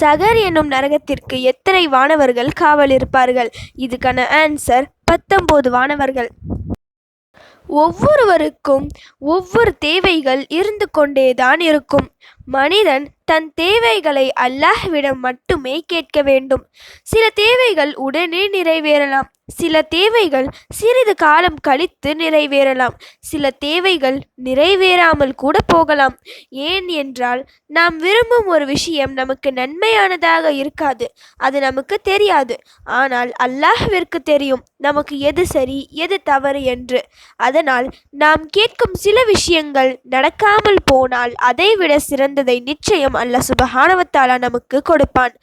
சகர் என்னும் நரகத்திற்கு எத்தனை வானவர்கள் காவல் இருப்பார்கள்? இதுக்கான ஆன்சர் பத்தொம்போது வானவர்கள். ஒவ்வொருவருக்கும் ஒவ்வொரு தேவைகள் இருந்து கொண்டேதான் இருக்கும். மனிதன் தன் தேவைகளை அல்லாஹ்விடம் மட்டுமே கேட்க வேண்டும். சில தேவைகள் உடனே நிறைவேறலாம். சில தேவைகள் சிறிது காலம் கழித்து நிறைவேறலாம். சில தேவைகள் நிறைவேறாமல் கூட போகலாம். ஏன் என்றால் நாம் விரும்பும் ஒரு விஷயம் நமக்கு நன்மையானதாக இருக்காது. அது நமக்கு தெரியாது. ஆனால் அல்லாஹ்விற்கு தெரியும். நமக்கு எது சரி எது தவறு என்று. அதனால் நாம் கேட்கும் சில விஷயங்கள் நடக்காமல் போனால் அதைவிட சிறந்ததை நிச்சயம் அல்ல சுபஹானவத்தாலா நமக்கு கொடுப்பான்.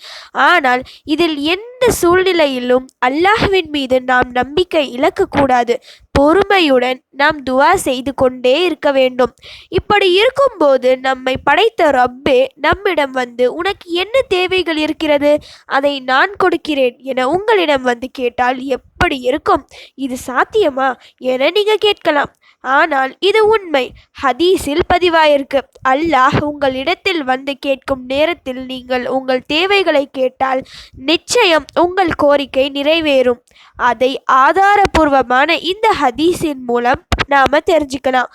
ஆனால் இதில் எந்த சூழ்நிலையிலும் அல்லாஹ்வின் மீது நாம் நம்பிக்கை இழக்கக்கூடாது. பொறுமையுடன் நாம் துவா செய்து கொண்டே இருக்க வேண்டும். இப்படி இருக்கும்போது நம்மை படைத்த ரப்பே நம்மிடம் வந்து உனக்கு என்ன தேவைகள் இருக்கிறது? அதை நான் கொடுக்கிறேன் என உங்களிடம் வந்து கேட்டால் எப்படி இருக்கும்? இது சாத்தியமா? என நீங்கள் கேட்கலாம். ஆனால் இது உண்மை. ஹதீஸில் பதிவாயிருக்கு. அல்லாஹ் உங்களிடத்தில் வந்து கேட்கும் நேரத்தில் நீங்கள் உங்கள் தேவைகளை கேட்டால் நிச்சயம் உங்கள் கோரிக்கை நிறைவேறும். அதை ஆதாரபூர்வமான இந்த ஹதீஸின் மூலம் நாம் தெரிஞ்சுக்கலாம்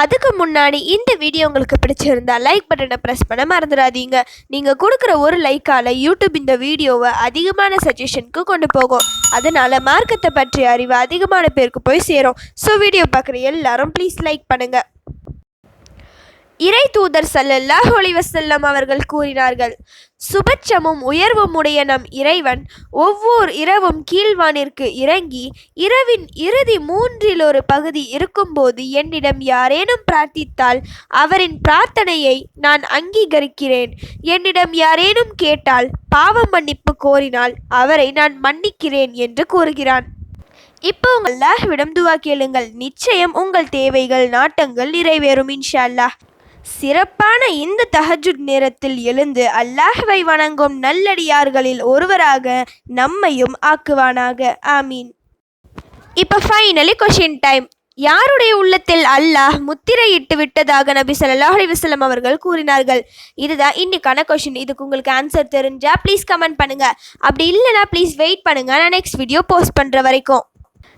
அதுக்கு முன்னாடி இந்த வீடியோ உங்களுக்கு பிடிச்சிருந்தா லைக் பட்டனை ப்ரெஸ் பண்ண மறந்துடாதீங்க. நீங்கள் கொடுக்குற ஒரு லைக்கால் யூடியூப் இந்த வீடியோவை அதிகமான சஜஷனுக்கு கொண்டு போகும். அதனால் மார்க்கத்தை பற்றிய அறிவு அதிகமான பேருக்கு போய் சேரும். ஸோ வீடியோ பார்க்குற எல்லாரும் ப்ளீஸ் லைக் பண்ணுங்கள் இறை தூதர் சல்லல்லாஹ் வஸல்லம் அவர்கள் கூறினார்கள் சுபட்சமும் உயர்வும் உடைய நம் இறைவன் ஒவ்வொரு இரவும் கீழ்வானிற்கு இறங்கி இரவின் இறுதி மூன்றில் ஒரு பகுதி இருக்கும்போது என்னிடம் யாரேனும் பிரார்த்தித்தால் அவரின் பிரார்த்தனையை நான் அங்கீகரிக்கிறேன். என்னிடம் யாரேனும் கேட்டால் பாவ மன்னிப்பு கோரினால் அவரை நான் மன்னிக்கிறேன் என்று கூறுகிறான். இப்போ உங்கள் அல்லாஹ்விடம் துவா கேளுங்கள். நிச்சயம் உங்கள் தேவைகள் நாட்டங்கள் நிறைவேறும் இன்ஷா அல்லாஹ். சிறப்பான இந்த தஹஜுத் நேரத்தில் எழுந்து அல்லாஹ்வை வணங்கும் நல்லடியார்களில் ஒருவராக நம்மையும் ஆக்குவானாக. ஆமீன். இப்போ ஃபைனலி கொஷின் டைம் யாருடைய உள்ளத்தில் அல்லாஹ் முத்திரையிட்டு விட்டதாக நபி சல்லாஹ் அலிவசலம் அவர்கள் கூறினார்கள்? இதுதான் இன்னைக்கான கொஷின் இதுக்கு உங்களுக்கு ஆன்சர் தெரிஞ்சா ப்ளீஸ் கமெண்ட் பண்ணுங்க. அப்படி இல்லைனா ப்ளீஸ் வெயிட் பண்ணுங்க. நான் நெக்ஸ்ட் வீடியோ போஸ்ட் பண்ணுற வரைக்கும்.